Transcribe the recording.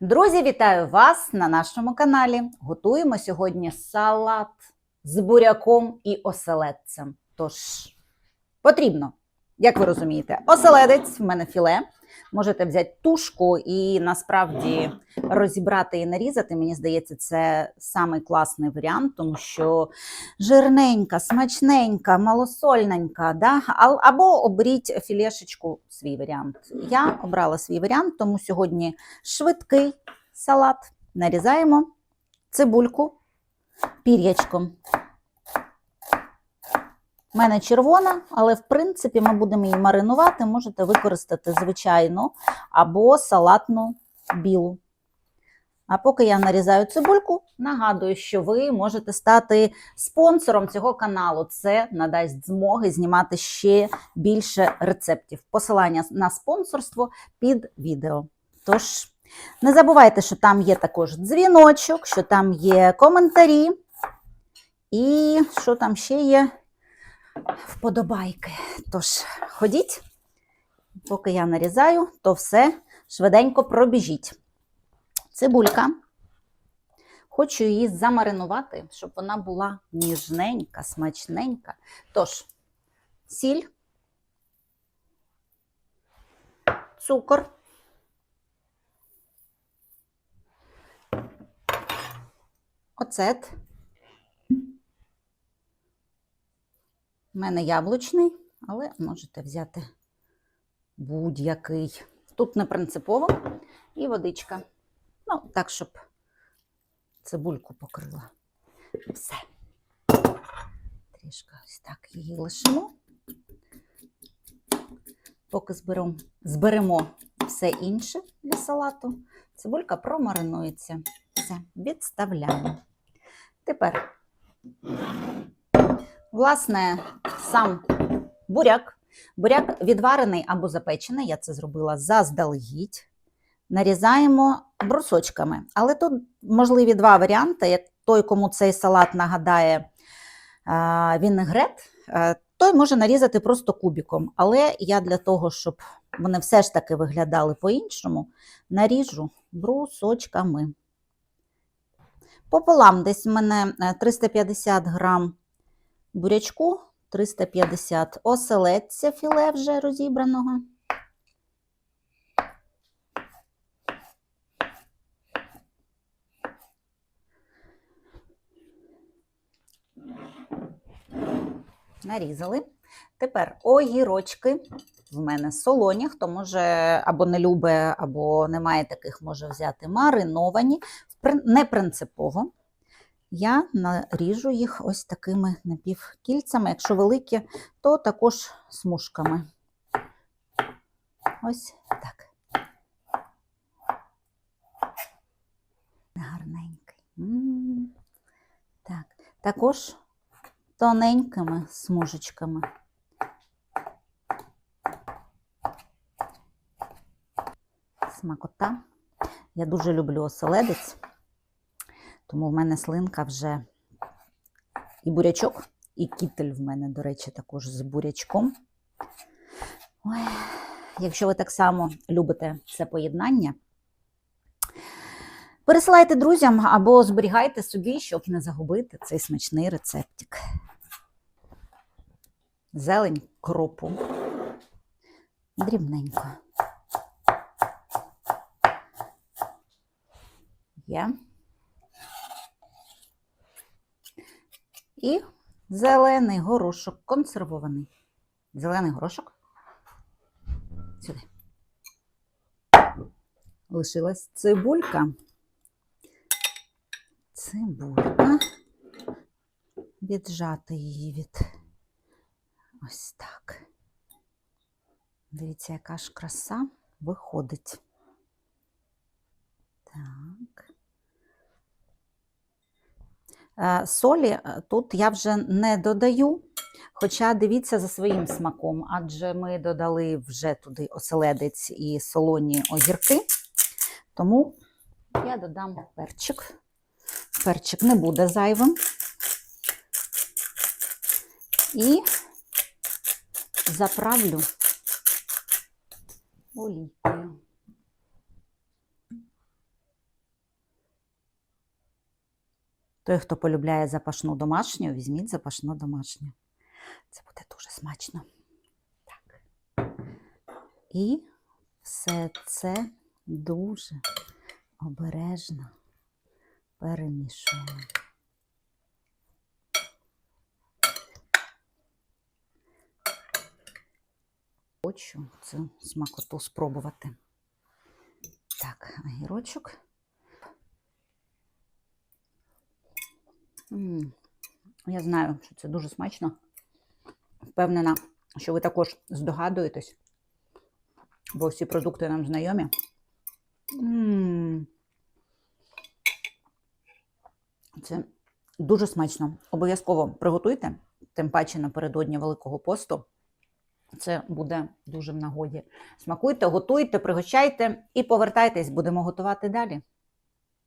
Друзі, вітаю вас на нашому каналі. Готуємо сьогодні салат з буряком і оселедцем. Тож потрібно, як ви розумієте, оселедець в мене філе. Можете взяти тушку і насправді розібрати і нарізати. Мені здається, це самий класний варіант, тому що жирненька, смачненька, малосольненька. Да? Або оберіть філешечку свій варіант. Я обрала свій варіант, тому сьогодні швидкий салат. Нарізаємо цибульку пір'ячком. У мене червона, але в принципі ми будемо її маринувати. Можете використати звичайну або салатну білу. А поки я нарізаю цибульку, нагадую, що ви можете стати спонсором цього каналу. Це надасть змоги знімати ще більше рецептів. Посилання на спонсорство під відео. Тож, не забувайте, що там є також дзвіночок, що там є коментарі, і що там ще є вподобайки. Тож, ходіть, поки я нарізаю, то все швиденько пробіжіть. Цибулька. Хочу її замаринувати, щоб вона була ніжненька, смачненька. Тож, сіль, цукор. Оцет. У мене яблучний, але можете взяти будь-який. Тут не принципово. І водичка. Ну, так, щоб цибульку покрила. Все. Трішки ось так її лишимо. Поки зберемо, зберемо все інше для салату, цибулька промаринується. Все, відставляємо. Тепер, власне, сам буряк. Буряк відварений або запечений, я це зробила заздалегідь. Нарізаємо брусочками. Але тут можливі два варіанти. Той, кому цей салат нагадає а, вінегрет, той може нарізати просто кубіком. Але я для того, щоб вони все ж таки виглядали по-іншому, наріжу брусочками. Пополам десь в мене е, 350 грам бурячку, 350 оселедця філе вже розібраного. Нарізали. Тепер огірочки. В мене солоні. Хто може або не любить, або не має таких, може взяти мариновані. Не принципово. Я наріжу їх ось такими напівкільцями. Якщо великі, то також смужками. Ось так. Гарненький. Так. Також тоненькими смужечками. Смакота. Я дуже люблю оселедець, тому в мене слинка вже і бурячок, і кітель в мене, до речі, також з бурячком. Ой, якщо ви так само любите це поєднання, пересилайте друзям або зберігайте собі, щоб не загубити цей смачний рецептик. Зелень кропу. Дрібненько. Є. І зелений горошок консервований. Зелений горошок. Сюди. Лишилась цибулька. Цибулька. Віджати її від ось так. Дивіться, яка ж краса виходить. Так. Солі е, тут я вже не додаю, хоча дивіться за своїм смаком, адже ми додали вже туди оселедець і солоні огірки, тому я додам перчик. Перчик не буде зайвим. І заправлю олійкою. Той, хто полюбляє запашну домашню, візьміть запашну домашню. Це буде дуже смачно. Так. І все це дуже обережно перемішуємо. Хочу цю смакоту спробувати. Так, огірочок. Я знаю, що це дуже смачно. Впевнена, що ви також здогадуєтесь, бо всі продукти нам знайомі. Це дуже смачно. Обов'язково приготуйте, тим паче напередодні Великого посту. Це буде дуже в нагоді. Смакуйте, готуйте, пригощайте і повертайтесь, будемо готувати далі.